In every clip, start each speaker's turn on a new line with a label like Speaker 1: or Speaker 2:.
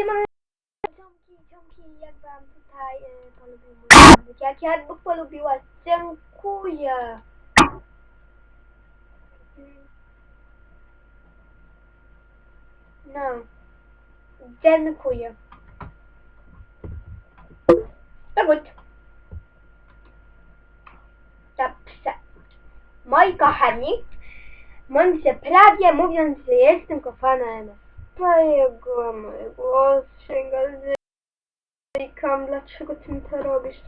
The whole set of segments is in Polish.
Speaker 1: Siema, ciomki, ciomki, jak wam tutaj y, polubił mój? Jak jakby polubiła, dziękuję. Mm. No, dziękuję. Dowód. Dobrze. Moi kochani, mam się prawie mówiąc, że jestem kochanem. Twojego mój głos sięga zykam. Dlaczego ty mi to robisz?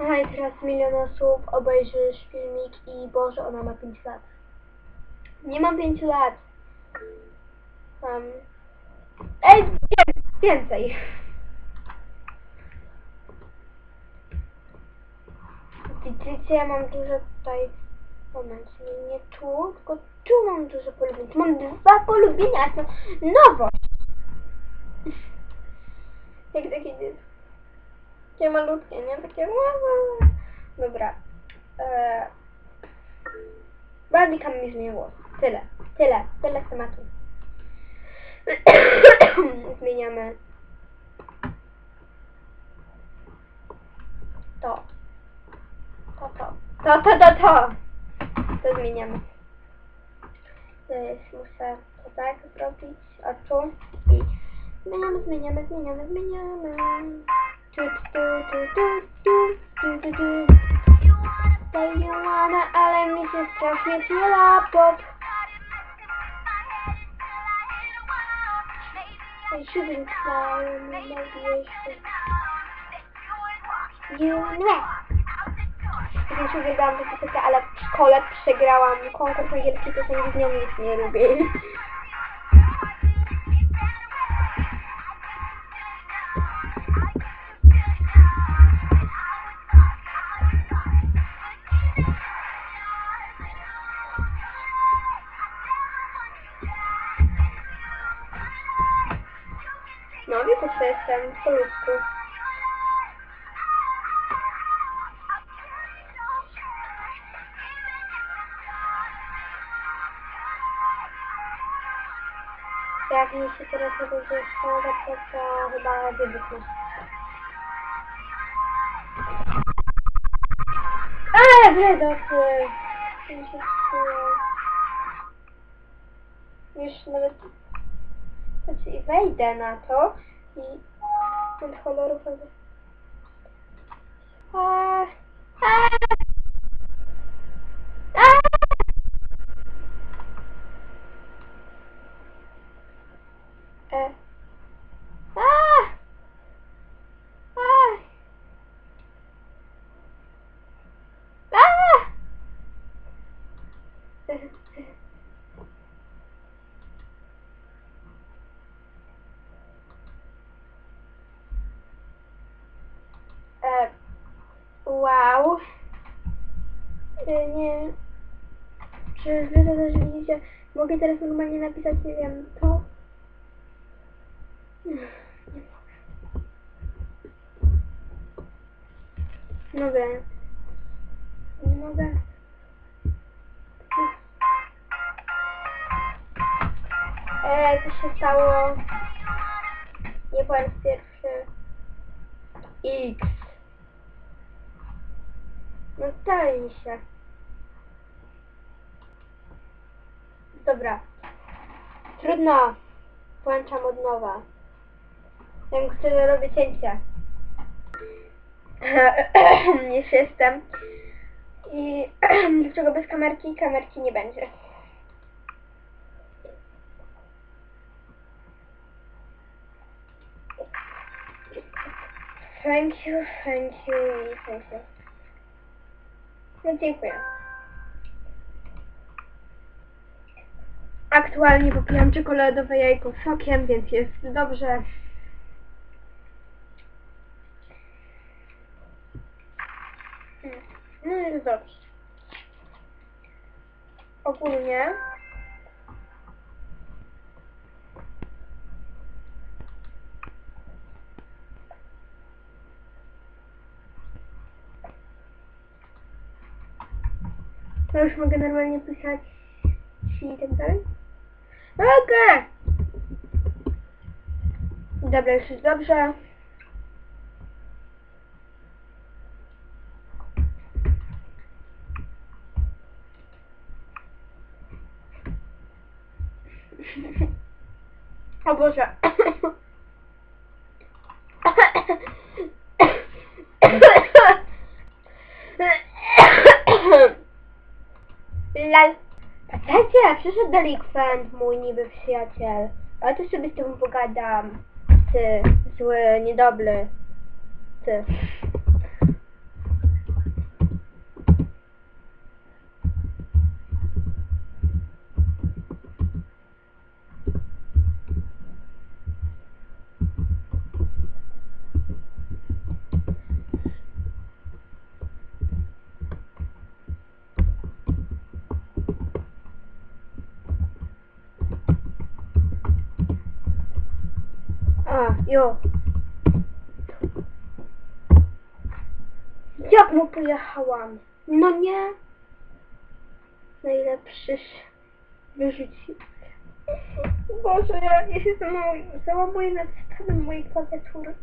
Speaker 1: Aha, i teraz milion osób obejrzysz filmik i Boże, ona ma 5 lat. Nie mam 5 lat. Um, ej, więcej. Widzicie, ja mam dużo tutaj... Moment, nie, nie tu, tylko tu mam dużo polubień. Mam dwa polubienia, to nowość. Jak takie dziecko. Takie malutkie, nie? Takie... Dobra. Eee... Barbika mi zmieniło. Tyle. Tyle. Tyle z tematu. Zmieniamy to. To, to. To, to, to, to. To zmieniamy. Muszę to tak zrobić, a tu i zmieniamy, zmieniamy, zmieniamy, zmieniamy. Zajełana, ale mi się strasznie śni laptop. I shouldn't cry, should. You ale w szkole przegrałam konkurs angielski piosenki z nią nic nie lubię. No, wie po co jestem, po ludzku. Jak mi się teraz będzie szkoda, to, to chyba wybuchnę. Eee, wredosy! Mi się psuje. Już nawet... Znaczy, wejdę na to i... Ten kolorów... Eee, eee, eee! E. A! A! A! E. Wow. E, Nie. Czy wy to też widzicie? Mogę teraz normalnie napisać, nie wiem, to? Nie mogę. Nie mogę. Eee, co się stało? Nie po raz pierwszy. X. No daj się. Dobra. Trudno. Włączam od nowa. Które robię cięcie. Już jestem. I dlaczego bez kamerki? Kamerki nie będzie. Thank you, thank you i thank you. No dziękuję. Aktualnie popijam czekoladowe jajko z sokiem, więc jest dobrze. No jest dobrze. Ogólnie to już mogę normalnie pisać i tak dalej. Mogę! Dobra, już jest dobrze. O Boże. Lal. Patrzcie, przyszedł delikwent, mój niby przyjaciel. Ale to sobie z tym pogadam. Ty, zły, niedobry. Ty. A, jo. Jak mu pojechałam? No nie. Najlepszy sz- wyrzuci. Boże, ja, ja się załamuję, nad stanem mojej klawiatury.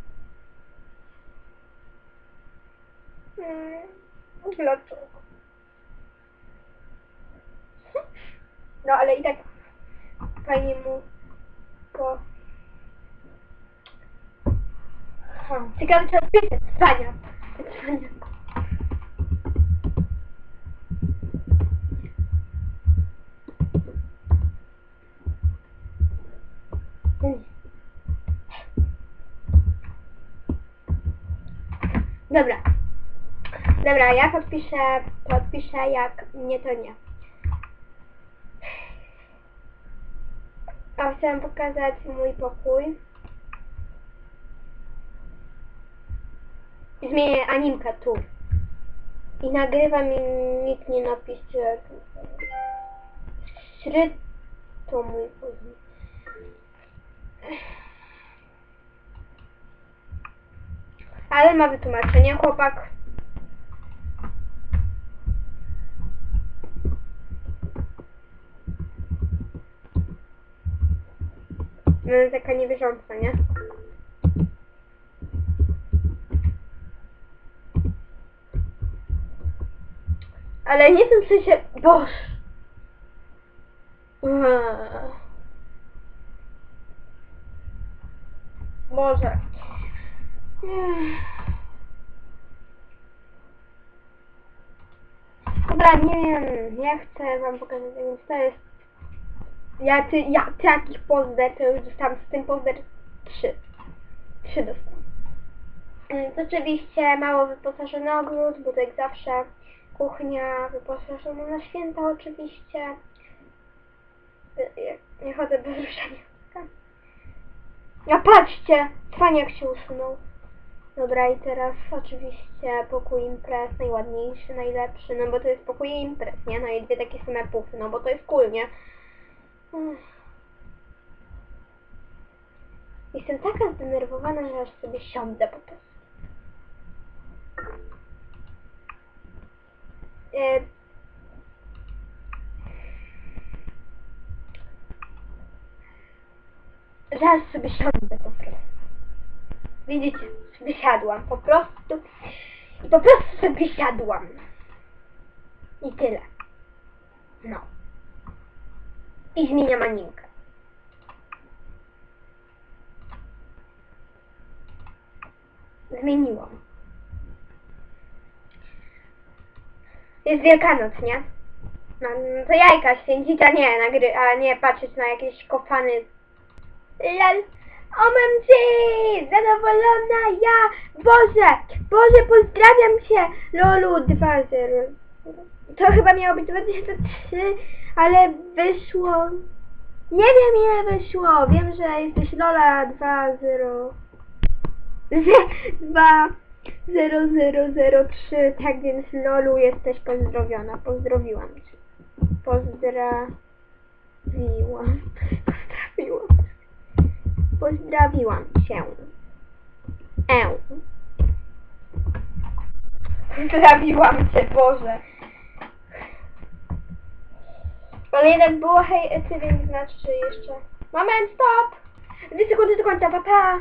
Speaker 1: Hmm, dlaczego? No ale i tak fajnie mu po... Hmm, Ciekawe co pisze, Cwania. Cwania. Mm. Dobra. Dobra, ja podpiszę, podpiszę jak nie to nie. A chciałam pokazać mój pokój. Zmienię animkę tu. I nagrywam i nikt nie napisze. Śry to mój później. Ale ma wytłumaczenie, chłopak. No taka niewierząca, nie? Ale nie w sensie... Boż! Eee. Może. Ech. Dobra, nie wiem, ja chcę wam pokazać, więc to jest... Ja, ty, ja takich pozder, to już dostałam z tym pozder trzy. Trzy dostałam. Mm, To oczywiście mało wyposażony ogród, bo to jak zawsze kuchnia wyposażona na święta oczywiście. Nie, chodzę bez ruszania. A patrzcie! Cwaniak się usunął. Dobra i teraz oczywiście pokój imprez, najładniejszy, najlepszy, no bo to jest pokój imprez, nie? No i dwie takie same pufy, no bo to jest cool, nie? Jestem taka zdenerwowana, że aż sobie siądę po prostu. Zaraz sobie siądę po prostu. Widzicie, sobie siadłam po prostu. I po prostu sobie siadłam. I tyle. No. I zmieniam animkę. Zmieniłam. Jest Wielkanoc, nie? No, no to jajka święcić, a nie, nagry, a nie patrzeć na jakieś kopany Lal. OMG! Zadowolona ja! Boże! Boże, pozdrawiam cię! Lolu 2.0 To chyba miało być 2003, ale wyszło... Nie wiem ile wyszło. Wiem, że jesteś Lola 2.0 2.0003 Tak więc Lolu jesteś pozdrowiona. Pozdrowiłam cię. Pozdrawiłam. Pozdrawiłam. Pozdrawiłam cię. E. Pozdrawiłam cię, Boże. Ale jednak było hej, ty, więc znaczy jeszcze... Moment, stop! Dwie sekundy do końca, pa, pa!